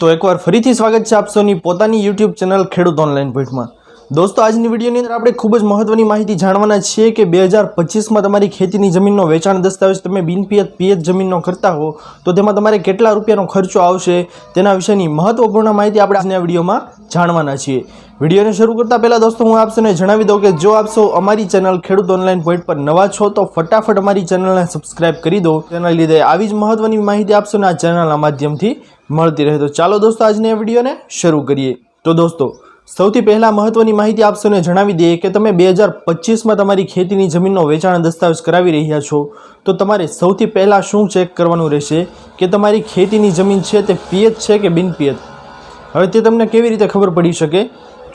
તો એકવાર ફરીથી સ્વાગત છે આપ પોતાની યુટ્યુબ ચેનલ ખેડૂત ઓનલાઈન પોઈન્ટમાં દોસ્તો, આજની વિડીયોની અંદર આપણે ખૂબ જ મહત્વની માહિતી જાણવાના છીએ કે બે હજાર પચીસમાં તમારી ખેતીની જમીનનો વેચાણ દસ્તાવેજ તમે બિનપિયત પિયત જમીનનો કરતા હો, તો તેમાં તમારે કેટલા રૂપિયાનો ખર્ચો આવશે તેના વિશેની મહત્વપૂર્ણ માહિતી આપણે આજના વિડીયોમાં જાણવાના છીએ. વિડીયોને શરૂ કરતા પહેલાં દોસ્તો, હું આપ સૌને જણાવી દઉં કે જો આપશો અમારી ચેનલ ખેડૂત ઓનલાઈન પોઈન્ટ પર નવા છો, તો ફટાફટ અમારી ચેનલને સબસ્ક્રાઇબ કરી દો. તેના લીધે આવી જ મહત્વની માહિતી આપશો ને આ ચેનલના માધ્યમથી મળતી રહે. તો ચાલો દોસ્તો, આજની વિડીયોને શરૂ કરીએ. તો દોસ્તો સૌથી પહેલાં મહત્વની માહિતી આપશોને જણાવી દઈએ કે તમે બે હજાર પચીસમાં તમારી ખેતીની જમીનનો વેચાણ દસ્તાવેજ કરાવી રહ્યા છો. તો તમારે સૌથી પહેલાં શું ચેક કરવાનું રહેશે? કે તમારી ખેતીની જમીન છે તે પિયત છે કે બિનપિયત? હવે તે તમને કેવી રીતે ખબર પડી શકે?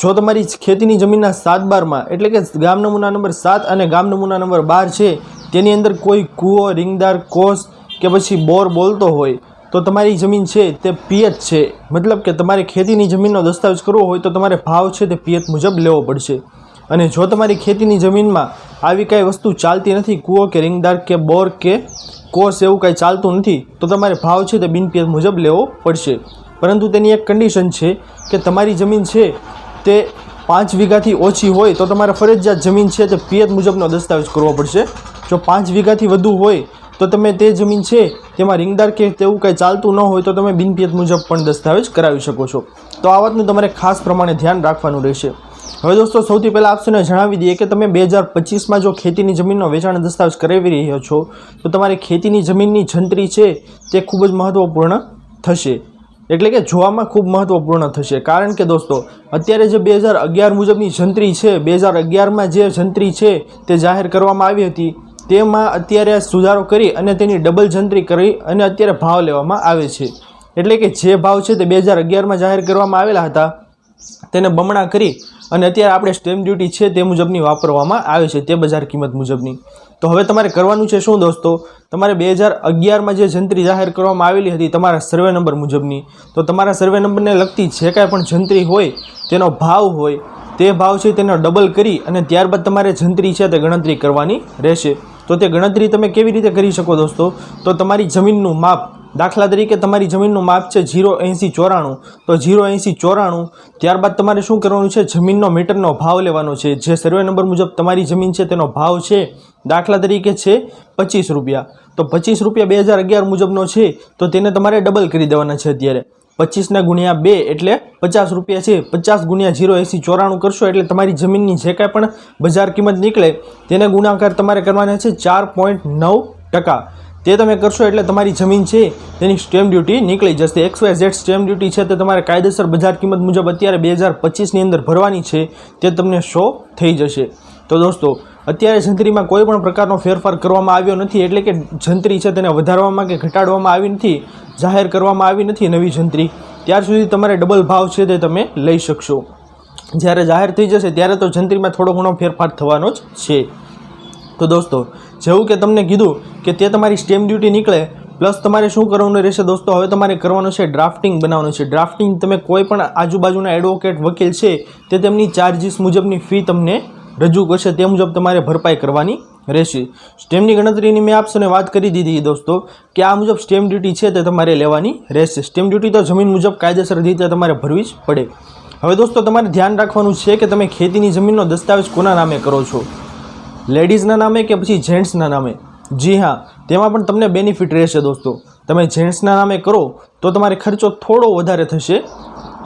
જો તમારી ખેતીની જમીનના સાત બારમાં, એટલે કે ગામ નમૂના નંબર સાત અને ગામ નમૂના નંબર બાર છે, તેની અંદર કોઈ કૂવો, રિંગદાર, કોસ કે પછી બોર બોલતો હોય તો તમારી જમીન છે તે પિયત છે. મતલબ કે તમારે ખેતીની જમીનનો દસ્તાવેજ કરવો હોય તો તમારે ભાવ છે તે પિયત મુજબ લેવો પડશે. અને જો તમારી ખેતીની જમીનમાં આવી કાંઈ વસ્તુ ચાલતી નથી, કૂવો કે રિંગદાર કે બોર કે કોસ એવું કાંઈ ચાલતું નથી, તો તમારે ભાવ છે તે બિનપિયત મુજબ લેવો પડશે. પરંતુ તેની એક કન્ડિશન છે કે તમારી જમીન છે તે પાંચ વીઘાથી ઓછી હોય તો તમારે ફરજિયાત જમીન છે તે પિયત મુજબનો દસ્તાવેજ કરવો પડશે. જો પાંચ વીઘાથી વધુ હોય તો તમે તે જમીન છે, તેમાં રિંગદાર કે તેવું કંઈ ચાલતું ન હોય તો તમે બિનપિયત મુજબ પણ દસ્તાવેજ કરાવી શકો છો. તો આ વાતનું તમારે ખાસ પ્રમાણે ધ્યાન રાખવાનું રહેશે. હવે દોસ્તો, સૌથી પહેલાં આપશોને જણાવી દઈએ કે તમે બે હજાર પચીસમાં જો ખેતીની જમીનનો વેચાણ દસ્તાવેજ કરાવી રહ્યા છો, તો તમારી ખેતીની જમીનની જંત્રી છે તે ખૂબ જ મહત્ત્વપૂર્ણ થશે. એટલે કે જોવામાં ખૂબ મહત્ત્વપૂર્ણ થશે. કારણ કે દોસ્તો, અત્યારે જે બે હજાર અગિયાર મુજબની જંત્રી છે, બે હજાર અગિયારમાં જે જંત્રી છે તે જાહેર કરવામાં આવી હતી તેમાં અત્યારે સુધારો કરી અને તેની ડબલ જંત્રી કરી અને અત્યારે ભાવ લેવામાં આવે છે. એટલે કે જે ભાવ છે તે બે હજાર અગિયારમાં જાહેર કરવામાં આવેલા હતા, તેને બમણા કરી અને અત્યારે આપણે સ્ટેમ્પ ડ્યુટી છે તે મુજબની વાપરવામાં આવે છે, તે બજાર કિંમત મુજબની. તો હવે તમારે કરવાનું છે શું દોસ્તો? તમારે બે હજાર અગિયારમાં જે જંત્રી જાહેર કરવામાં આવેલી હતી તમારા સર્વે નંબર મુજબની. તો તમારા સર્વે નંબરને લગતી જે કાંઈ પણ જંત્રી હોય, તેનો ભાવ હોય, તે ભાવ છે તેનો ડબલ કરી અને ત્યારબાદ તમારે જંત્રી છે તે ગણતરી કરવાની રહેશે. તો તે ગણતરી તમે કેવી રીતે કરી શકો દોસ્તો? તો તમારી જમીનનું માપ, દાખલા તરીકે તમારી જમીનનું માપ છે જીરો એંસી ચોરાણું. તો જીરો એંસી ચોરાણું, ત્યારબાદ તમારે શું કરવાનું છે? જમીનનો મીટરનો ભાવ લેવાનો છે. જે સર્વે નંબર મુજબ તમારી જમીન છે તેનો ભાવ છે દાખલા તરીકે છે પચીસ રૂપિયા. તો પચીસ રૂપિયા બે હજાર અગિયાર મુજબનો છે, તો તેને તમારે ડબલ કરી દેવાના છે અત્યારે. પચીસના ગુણ્યા બે એટલે પચાસ રૂપિયા છે. પચાસ ગુણ્યા જીરો એંસી ચોરાણું કરશો એટલે તમારી જમીનની જે કાંઈ પણ બજાર કિંમત નીકળે તેને ગુણાકાર તમારે કરવાના છે ચાર પોઈન્ટ નવ ટકા. તે તમે કરશો એટલે તમારી જમીન છે તેની સ્ટેમ્પ ડ્યુટી નીકળી જશે. X Y Z stamp duty છે તે તમારે કાયદેસર બજાર કિંમત મુજબ અત્યારે બે હજાર પચીસની અંદર ભરવાની છે તે તમને શો થઈ જશે. તો દોસ્તો, અત્યારે જંત્રીમાં કોઈ પણ પ્રકારનો ફેરફાર કરવામાં આવ્યો નથી એટલે કે જંત્રી છે તેને વધારવામાં કે ઘટાડવામાં આવી નથી. જાહેર કરવામાં આવી નથી નવી જંત્રી. ત્યાર સુધી તમારે ડબલ ભાવ છે તે તમે લઈ શકશો. જ્યારે જાહેર થઈ જશે ત્યારે તો જંત્રીમાં થોડો ઘણો ફેરફાર થવાનો જ છે. તો દોસ્તો, જેવું કે તમને કીધું કે તે તમારી સ્ટેમ્પ ડ્યુટી નીકળે, પ્લસ તમારે શું કરવાનું રહેશે દોસ્તો? હવે તમારે કરવાનું છે ડ્રાફ્ટિંગ બનાવવાનું છે. ડ્રાફ્ટિંગ તમે કોઈ પણ આજુબાજુના એડવોકેટ, વકીલ છે તે તેમની ચાર્જિસ મુજબની ફી તમને રજૂ કરશે. તે મુજબ તમારે ભરપાઈ કરવાની રહેશે. સ્ટેમ્પની ગણતરીની મેં આપશોને વાત કરી દીધી દોસ્તો, કે આ મુજબ સ્ટેમ્પ ડ્યુટી છે તે તમારે લેવાની રહેશે. સ્ટેમ્પ ડ્યુટી તો જમીન મુજબ કાયદેસર રીતે તમારે ભરવી જ પડે. હવે દોસ્તો, તમારે ધ્યાન રાખવાનું છે કે તમે ખેતીની જમીનનો દસ્તાવેજ કોના નામે કરો છો? લેડીઝના નામે કે પછી જેન્ટ્સના નામે? જી હા, તેમાં પણ તમને બેનિફિટ રહેશે દોસ્તો. તમે જેન્ટ્સના નામે કરો તો તમારે ખર્ચો થોડો વધારે થશે.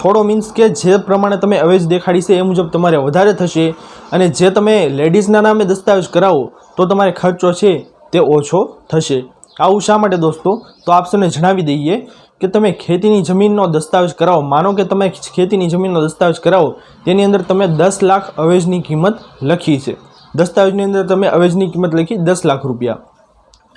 થોડો મીન્સ કે જે પ્રમાણે તમે અવેજ દેખાડી છે એ મુજબ તમારે વધારે થશે. અને જે તમે લેડીઝના નામે દસ્તાવેજ કરાવો તો તમારે ખર્ચો છે તે ઓછો થશે. આવું શા માટે દોસ્તો? તો આપસોને જણાવી દઈએ કે તમે ખેતીની જમીનનો દસ્તાવેજ કરાવો. માનો કે તમે ખેતીની જમીનનો દસ્તાવેજ કરાવો, તેની અંદર તમે દસ લાખ અવેજની કિંમત લખી છે. દસ્તાવેજની અંદર તમે અવેજની કિંમત લખી દસ લાખ રૂપિયા.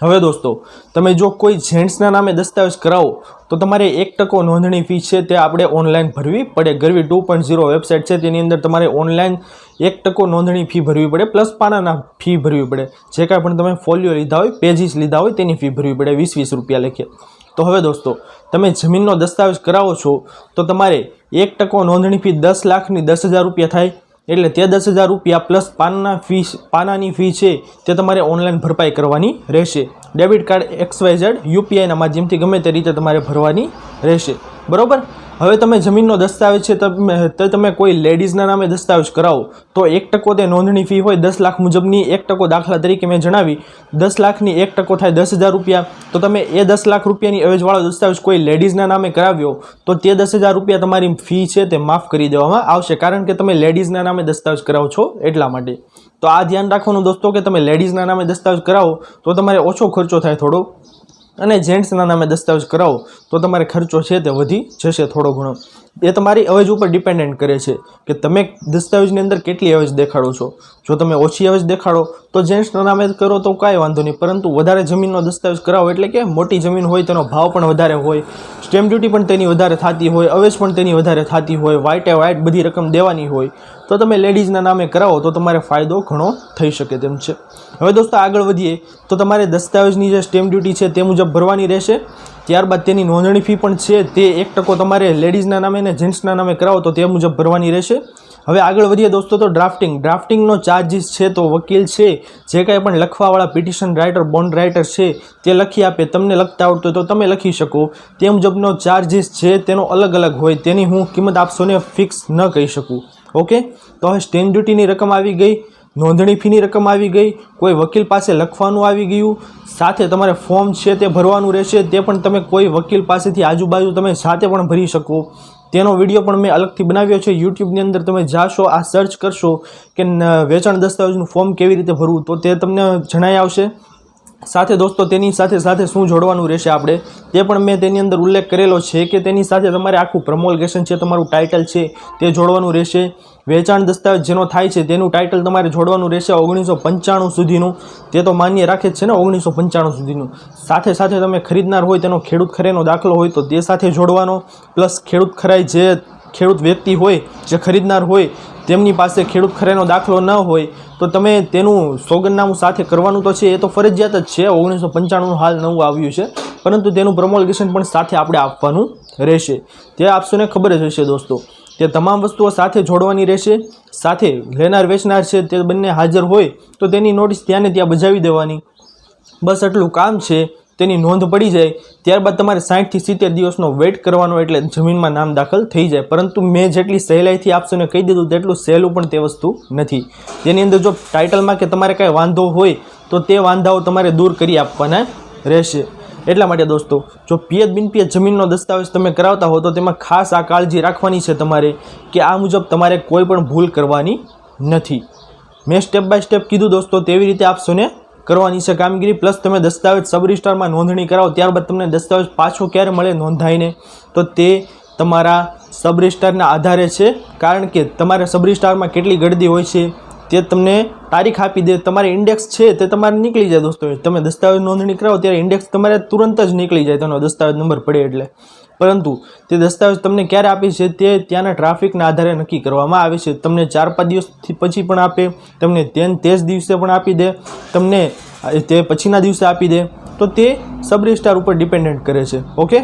હવે દોસ્તો, તમે જો કોઈ જેન્ટ્સના નામે દસ્તાવેજ કરાવો, તો તમારે એક ટકો નોંધણી ફી છે તે આપણે ઓનલાઈન ભરવી પડે. Garvi two point zero website છે, તેની અંદર તમારે ઓનલાઈન એક ટકો નોંધણી ફી ભરવી પડે, પ્લસ પાનાના ફી ભરવી પડે. જે કાંઈ પણ તમે ફોલિયો લીધા હોય, પેજીસ લીધા હોય, તેની ફી ભરવી પડે વીસ વીસ રૂપિયા લખીએ. તો હવે દોસ્તો, તમે જમીનનો દસ્તાવેજ કરાવો છો, તો તમારે એક ટકો નોંધણી ફી દસ લાખની દસ હજાર રૂપિયા થાય એટલે તે દસ હજાર રૂપિયા પ્લસ પાનના ફી પાનાની ફી છે તે તમારે ઓનલાઈન ભરપાઈ કરવાની રહેશે. Debit card X Y Z Y Z યુપીઆઈના માધ્યમથી ગમે તે રીતે તમારે ભરવાની રહેશે. બરોબર? હવે તમે જમીનનો દસ્તાવેજ છે, તમે તો તમે કોઈ લેડીઝના નામે દસ્તાવેજ કરાવો, તો એક ટકો તે નોંધણી ફી હોય દસ લાખ મુજબની, એક ટકો દાખલા તરીકે મેં જણાવી, દસ લાખની એક ટકો થાય દસ હજાર રૂપિયા, તો તમે એ દસ લાખ રૂપિયાની અવેજવાળો દસ્તાવેજ કોઈ લેડીઝના નામે કરાવ્યો, તો તે દસ હજાર રૂપિયા તમારી ફી છે તે માફ કરી દેવામાં આવશે, કારણ કે તમે લેડીઝના નામે દસ્તાવેજ કરાવો છો એટલા માટે. તો આ ધ્યાન રાખવાનું દોસ્તો કે તમે લેડીઝના નામે દસ્તાવેજ કરાવો, તો તમારે ઓછો ખર્ચો થાય થોડો. અને જેન્ટ્સના નામે દસ્તાવેજ કરાવો તો તમારે ખર્ચો છે તે વધી જશે થોડો ઘણો. એ તમારી અવેજ ઉપર ડિપેન્ડન્ટ કરે છે કે તમે દસ્તાવેજની અંદર કેટલી અવેજ દેખાડો છો. જો તમે ઓછી અવેજ દેખાડો, તો જેન્ટ્સના નામે કરો તો કાંઈ વાંધો નહીં, પરંતુ વધારે જમીનનો દસ્તાવેજ કરાવો એટલે કે મોટી જમીન હોય તેનો ભાવ પણ વધારે હોય સ્ટેમ્પ ડ્યુટી પણ તેની વધારે થતી હોય, અવેજ પણ તેની વધારે થતી હોય વ્હાઇટે વ્હાઇટ બધી રકમ દેવાની હોય, તો તમે લેડીઝના નામે કરાવો તો તમારે ફાયદો ઘણો થઈ શકે તેમ છે. હવે દોસ્તો આગળ વધીએ, તો તમારે દસ્તાવેજની જે સ્ટેમ્પ ડ્યુટી છે તે મુજબ ભરવાની રહેશે. ત્યારબાદ તેની નોંધણી ફી પણ છે, તે એક ટકો તમારે લેડીઝના નામે અને જેન્ટ્સના નામે કરાવો તો તે મુજબ ભરવાની રહેશે. હવે આગળ વધીએ દોસ્તો, તો ડ્રાફ્ટિંગ. ડ્રાફ્ટિંગનો ચાર્જિસ છે તો વકીલ છે, જે કાંઈ પણ લખવાવાળા પિટિશન રાઇટર બોન્ડ રાઇટર છે, તે લખી આપે, તમને લખતા આવડતું તો તમે લખી શકો. તે મુજબનો ચાર્જીસ છે, તેનો અલગ અલગ હોય, તેની હું કિંમત આપશોને ફિક્સ ન કહી શકું. ઓકે તો હવે સ્ટેમ્પ ડ્યુટીની રકમ આવી ગઈ. નોંધણી ફીની રકમ આવી ગઈ, કોઈ વકીલ પાસે લખવાનું આવી ગયું, સાથે તમારે ફોર્મ છે તે ભરવાનું રહેશે, તે પણ તમે કોઈ વકીલ પાસેથી આજુબાજુ તમે સાથે પણ ભરી શકો. તેનો વીડિયો પણ મેં અલગથી બનાવ્યો છે યુટ્યુબની અંદર તમે જાશો, આ સર્ચ કરશો કે વેચાણ દસ્તાવેજનું ફોર્મ કેવી રીતે ભરવું, તો તે તમને જણાઈ આવશે. સાથે દોસ્તો, તેની સાથે સાથે શું જોડવાનું રહેશે આપણે? તે પણ મેં તેની અંદર ઉલ્લેખ કરેલો છે કે તેની સાથે તમારે આખું પ્રમોલગેશન છે, તમારું ટાઇટલ છે, તે જોડવાનું રહેશે. વેચાણ દસ્તાવેજ જેનો થાય છે, તેનું ટાઇટલ તમારે જોડવાનું રહેશે ઓગણીસો પંચાણું સુધીનું. તે તો માન્ય રાખે જ છે ને ઓગણીસો પંચાણું સુધીનું. સાથે સાથે તમે ખરીદનાર હોય, તેનો ખેડૂત ખરેનો દાખલો હોય, તો તે સાથે જોડવાનો. પ્લસ ખેડૂત ખરાઈ જે ખેડૂત વ્યક્તિ હોય, જે ખરીદનાર હોય તેમની પાસે ખેડૂત ખરેનો દાખલો ન હોય, તો તમે તેનું સોગંદનામું સાથે કરવાનું તો છે, એ તો ફરજિયાત જ છે. ઓગણીસો પંચાણુંનું હાલ નવું આવ્યું છે, પરંતુ તેનું પ્રમોલગેશન પણ સાથે આપણે આપવાનું રહેશે. તે આપશોને ખબર જ હશે દોસ્તો તે તમામ વસ્તુઓ સાથે જોડવાની રહેશે, સાથે લેનાર વેચનાર છે, તે બંને હાજર હોય, તો તેની નોટિસ ત્યાં ને ત્યાં બજાવી દેવાની. બસ એટલું કામ છે. તેની નોંધ પડી જાય, ત્યારબાદ તમારે સાઠથી સિત્તેર દિવસનો વેઇટ કરવાનો એટલે જમીનમાં નામ દાખલ થઈ જાય. પરંતુ મેં જેટલી સહેલાઈથી આપશોને કહી દીધું તેટલું સહેલું પણ તે વસ્તુ નથી. તેની અંદર જો ટાઇટલમાં કે તમારે કાંઈ વાંધો હોય, તો તે વાંધાઓ તમારે દૂર કરી આપવાના રહેશે. એટલા માટે દોસ્તો, જો પિયત બિનપિયત જમીનનો દસ્તાવેજ તમે કરાવતા હો, તો તેમાં ખાસ આ કાળજી રાખવાની છે તમારે કે આ મુજબ તમારે કોઈ પણ ભૂલ કરવાની નથી. મેં સ્ટેપ બાય સ્ટેપ કીધું દોસ્તો, તેવી રીતે આપશો ને કરવાની છે કામગીરી. પ્લસ તમે દસ્તાવેજ સબ રજિસ્ટરમાં નોંધણી કરાવો, ત્યારબાદ તમને દસ્તાવેજ પાછો ક્યારે મળે નોંધાઈને. તો તે તમારા સબ રજિસ્ટરના આધારે છે. કારણ કે તમારે સબ રજિસ્ટરમાં કેટલી ગળદી હોય છે, તે તમને તારીખ આપી દે. તમારે ઇન્ડેક્સ છે, તે તમારે નીકળી જાય દોસ્તો. તમે દસ્તાવેજ નોંધણી કરાવો, ત્યારે ઇન્ડેક્સ તમારે તુરંત જ નીકળી જાય, તેનો દસ્તાવેજ નંબર પડે એટલે. પરંતુ તે દસ્તાવેજ તમને ક્યારે આપે છે તે ત્યાંના ટ્રાફિકના આધારે નક્કી કરવામાં આવે છે. તમને ચાર પાંચ દિવસથી પછી પણ આપે, તમને તેન તે જ દિવસે પણ આપી દે, તમને તે પછીના દિવસે આપી દે. તો તે સબ રજિસ્ટ્રાર ઉપર ડિપેન્ડન્ટ કરે છે. ઓકે?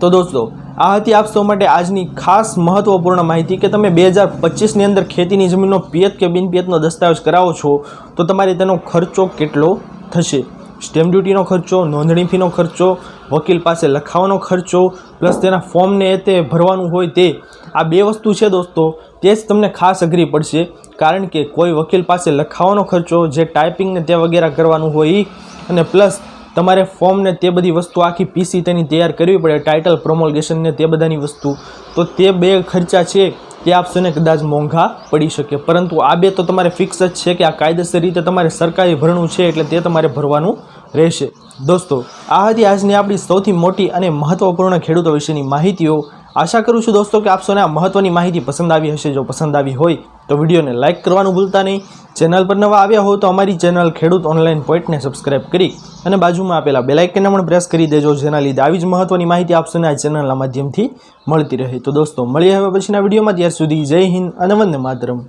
તો દોસ્તો, આ હતી આપ સૌ માટે આજની ખાસ મહત્વપૂર્ણ માહિતી કે તમે બે હજાર પચીસની અંદર ખેતીની જમીનનો પિયત કે બિનપિયતનો દસ્તાવેજ કરાવો છો, તો તમારે તેનો ખર્ચો કેટલો થશે? સ્ટેમ્પ ડ્યુટીનો ખર્ચો, નોંધણી ફીનો ખર્ચો વકીલ પાસે લખાવવાનો ખર્ચો પ્લસ તેના ફોર્મને તે ભરવાનું હોય તે, આ બે વસ્તુ છે દોસ્તો. તે જ તમને ખાસ અઘરી પડશે, કારણ કે કોઈ વકીલ પાસે લખાવવાનો ખર્ચો, જે ટાઈપિંગને તે વગેરે કરવાનું હોય અને પ્લસ તમારે ફોર્મને તે બધી વસ્તુ આખી પીસી તેની તૈયાર કરવી પડે, ટાઇટલ પ્રોમોલગેશનને તે બધાની વસ્તુ. તો તે બે ખર્ચા છે તે આપશોને કદાચ મોંઘા પડી શકે. પરંતુ આ બે તો તમારે ફિક્સ જ છે કે આ કાયદેસર રીતે તમારે સરકારી ભરણું છે એટલે તે તમારે ભરવાનું રહેશે. દોસ્તો, આ હતી આજની આપણી સૌથી મોટી અને મહત્વપૂર્ણ ખેડૂતો વિશેની માહિતીઓ. આશા કરું છું દોસ્તો કે આપસોને આ મહત્ત્વની માહિતી પસંદ આવી હશે. જો પસંદ આવી હોય તો વિડીયોને લાઇક કરવાનું ભૂલતા નહીં. ચેનલ પર નવા આવ્યા હો તો અમારી ચેનલ ખેડૂત ઓનલાઈન પોઈન્ટને સબસ્ક્રાઇબ કરી અને બાજુમાં આપેલા બેલાઇકનને પણ પ્રેસ કરી દેજો, જેના લીધે આવી જ મહત્ત્વની માહિતી આપસોને આ ચેનલના માધ્યમથી મળતી રહે. તો દોસ્તો, મળીએ હવે પછીના વિડીયોમાં. ત્યાર સુધી જય હિન્દ અને વંદે માતરમ.